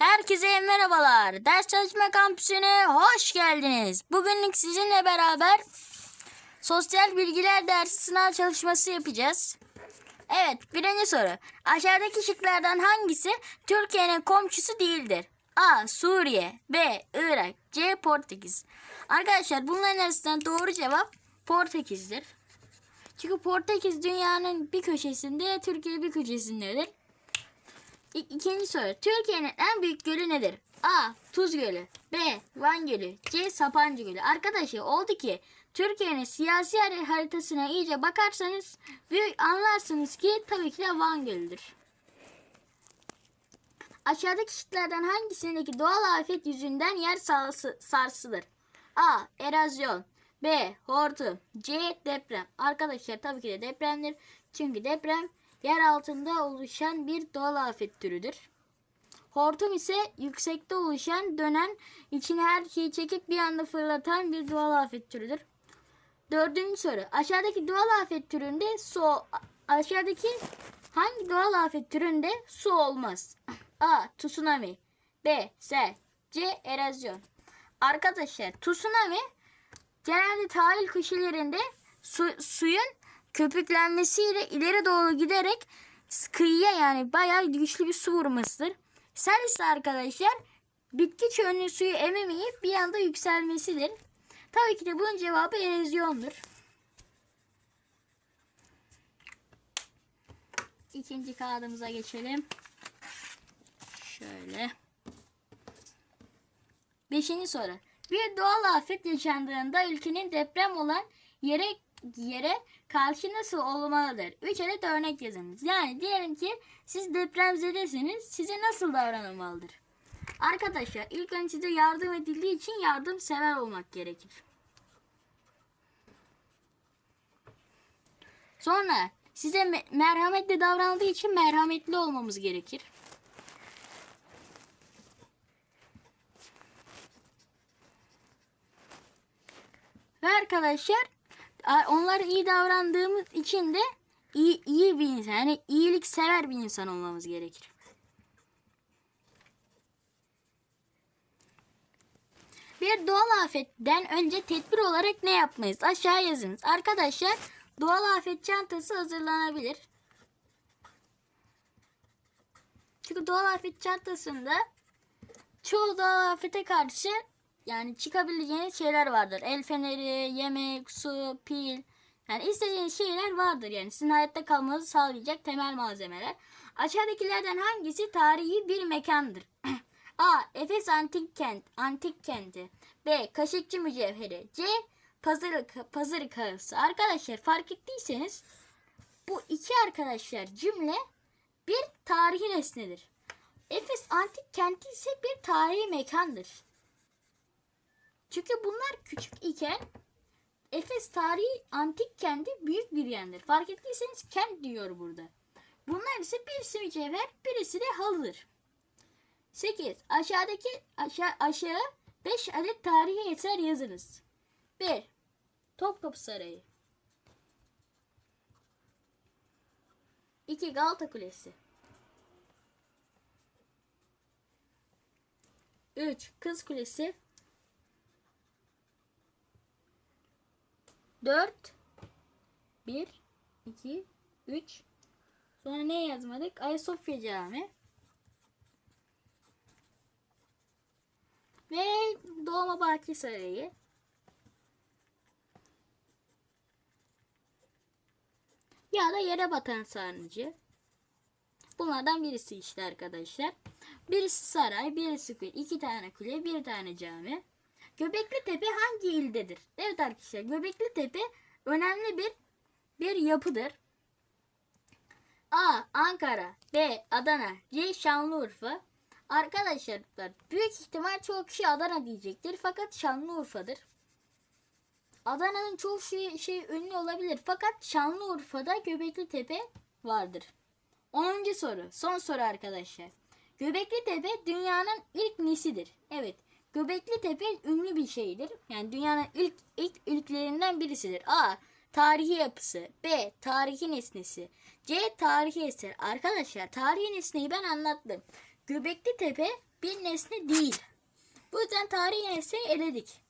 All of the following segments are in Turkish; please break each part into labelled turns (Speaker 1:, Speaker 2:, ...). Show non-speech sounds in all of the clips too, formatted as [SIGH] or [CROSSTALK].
Speaker 1: Herkese merhabalar. Ders çalışma kampüsüne hoş geldiniz. Bugünlük sizinle beraber sosyal bilgiler dersi sınav çalışması yapacağız. Evet, birinci soru. Aşağıdaki şıklardan hangisi Türkiye'nin komşusu değildir? A. Suriye B. Irak C. Portekiz Arkadaşlar bunların arasından doğru cevap Portekiz'dir. Çünkü Portekiz dünyanın bir köşesinde, Türkiye bir köşesindedir. İkinci soru. Türkiye'nin en büyük gölü nedir? A. Tuz Gölü. B. Van Gölü. C. Sapancı Gölü. Arkadaşlar oldu ki Türkiye'nin siyasi har- haritasına iyice bakarsanız büyük anlarsınız ki tabii ki de Van Gölü'dür. Aşağıdaki şıklardan hangisindeki doğal afet yüzünden yer sarsı- sarsılır? A. Erozyon B. Hortum C. Deprem Arkadaşlar tabii ki de depremdir. Çünkü deprem yer altında oluşan bir doğal afet türüdür. Hortum ise yüksekte oluşan, dönen, içine her şeyi çekip bir anda fırlatan bir doğal afet türüdür. Dördüncü soru. Aşağıdaki doğal afet türünde su aşağıdaki hangi doğal afet türünde su olmaz? A. Tsunami B. Sel C. Erozyon Arkadaşlar tsunami genelde sahil köşelerinde su, suyun köpüklenmesiyle ileri doğru giderek kıyıya yani bayağı güçlü bir su vurmasıdır. Sel ise arkadaşlar bitki çölünün suyu ememeyip bir anda yükselmesidir. Tabii ki de bunun cevabı erozyondur. İkinci kağıdımıza geçelim. Şöyle. Beşinci soru. Bir doğal afet yaşandığında ülkenin deprem olan yere yere karşı nasıl olmalıdır? Üç adet örnek yazınız. Yani diyelim ki siz depremzedesiniz. Size nasıl davranılmalıdır? Arkadaşlar ilk önce size yardım edildiği için yardımsever olmak gerekir. Sonra size me- merhametli davranıldığı için merhametli olmamız gerekir. Ve arkadaşlar onlara iyi davrandığımız için de iyi, iyi bir insan yani iyilik sever bir insan olmamız gerekir. Bir doğal afetten önce tedbir olarak ne yapmayız? Aşağı yazınız. Arkadaşlar doğal afet çantası hazırlanabilir. Çünkü doğal afet çantasında çoğu doğal afete karşı yani çıkabileceğiniz şeyler vardır. El feneri, yemek, su, pil. Yani istediğiniz şeyler vardır yani sizin hayatta kalmanızı sağlayacak temel malzemeler. Aşağıdakilerden hangisi tarihi bir mekandır? [CLEARS THROAT] A. Efes Antik Kent, Antik Kenti. B. Kaşıkçı Mücevheri. C. Pazarlık, Pazarı Kağısı. Arkadaşlar fark ettiyseniz bu iki arkadaşlar cümle bir tarihi nesnedir. Efes Antik Kenti ise bir tarihi mekandır. Çünkü bunlar küçük iken Efes tarihi antik kenti büyük bir yerdir. Fark ettiyseniz kent diyor burada. Bunlar ise birisi mücevher, birisi de halıdır. 8. Aşağıdaki aşağı, aşağı 5 adet tarihi eser yazınız. 1. Topkapı Sarayı 2. Galata Kulesi 3. Kız Kulesi 4 1 2 3 Sonra ne yazmadık? Ayasofya Camii ve Dolmabahçe Sarayı. Ya da yere batan sarnıcı. Bunlardan birisi işte arkadaşlar. Birisi saray, birisi kule, iki tane kule, bir tane cami. Göbekli Tepe hangi ildedir? Evet arkadaşlar Göbekli Tepe önemli bir bir yapıdır. A. Ankara B. Adana C. Şanlıurfa Arkadaşlar büyük ihtimal çoğu kişi Adana diyecektir fakat Şanlıurfa'dır. Adana'nın çoğu şey, şey ünlü olabilir fakat Şanlıurfa'da Göbekli Tepe vardır. 10. soru. Son soru arkadaşlar. Göbekli Tepe dünyanın ilk nesidir? Evet. Göbekli Tepe ünlü bir şeydir. Yani dünyanın ilk ilk ülkelerinden birisidir. A. Tarihi yapısı. B. Tarihi nesnesi. C. Tarihi eser. Arkadaşlar tarihi nesneyi ben anlattım. Göbekli Tepe bir nesne değil. Bu yüzden tarihi nesneyi eledik.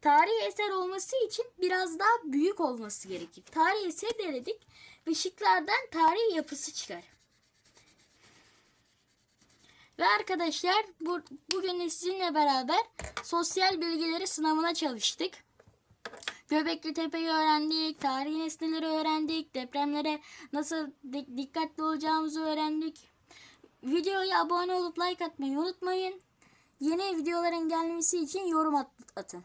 Speaker 1: Tarihi eser olması için biraz daha büyük olması gerekir. Tarihi eseri de eledik ve tarihi yapısı çıkar. Ve arkadaşlar bu, bugün sizinle beraber sosyal bilgileri sınavına çalıştık. Göbekli Tepe'yi öğrendik, tarihi nesneleri öğrendik, depremlere nasıl di- dikkatli olacağımızı öğrendik. Videoya abone olup like atmayı unutmayın. Yeni videoların gelmesi için yorum at- atın.